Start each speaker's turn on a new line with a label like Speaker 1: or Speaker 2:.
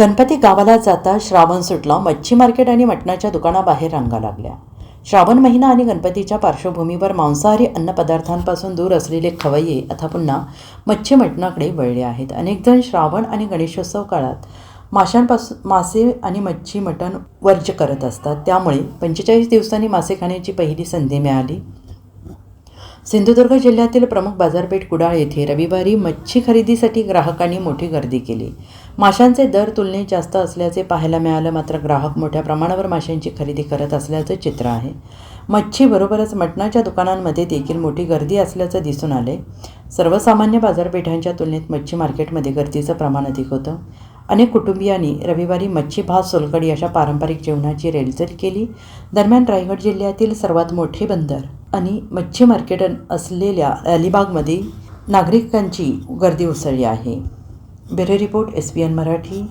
Speaker 1: गणपती गावाला जाता श्रावण सुटला मच्छी मार्केट आणि मटणाच्या दुकानाबाहेर रांगा लागल्या. श्रावण महिना आणि गणपतीच्या पार्श्वभूमीवर मांसाहारी अन्नपदार्थांपासून दूर असलेले खवय्ये आता पुन्हा मच्छी मटणाकडे वळले आहेत. अनेकजण श्रावण आणि गणेशोत्सव काळात माशांपासून मासे आणि मच्छी मटण वर्ज करत असतात. त्यामुळे पंचेचाळीस दिवसांनी मासे खाण्याची पहिली संधी मिळाली. सिंधुदुर्ग जिल्ह्यातील प्रमुख बाजारपेठ कुडाळ येथे रविवारी मच्छी खरेदीसाठी ग्राहकांनी मोठी गर्दी केली. माशांचे दर तुलनेत जास्त असल्याचे पाहायला मिळालं मात्र ग्राहक मोठ्या प्रमाणावर माशांची खरेदी करत असल्याचं चित्र आहे. मच्छीबरोबरच मटणाच्या दुकानांमध्ये देखील मोठी गर्दी असल्याचं दिसून आले. सर्वसामान्य बाजारपेठांच्या तुलनेत मच्छी मार्केटमध्ये गर्दीचं प्रमाण अधिक होतं. अनेक कुटुंबियांनी रविवारी मच्छी भात सोलकडी अशा पारंपरिक जेवणाची रेलचेल केली. दरम्यान रायगड जिल्ह्यातील सर्वात मोठे बंदर आणि मच्छी मार्केट असलेल्या अलिबागमध्ये नागरिकांची गर्दी उसळली आहे. Bureau report S P N Marathi.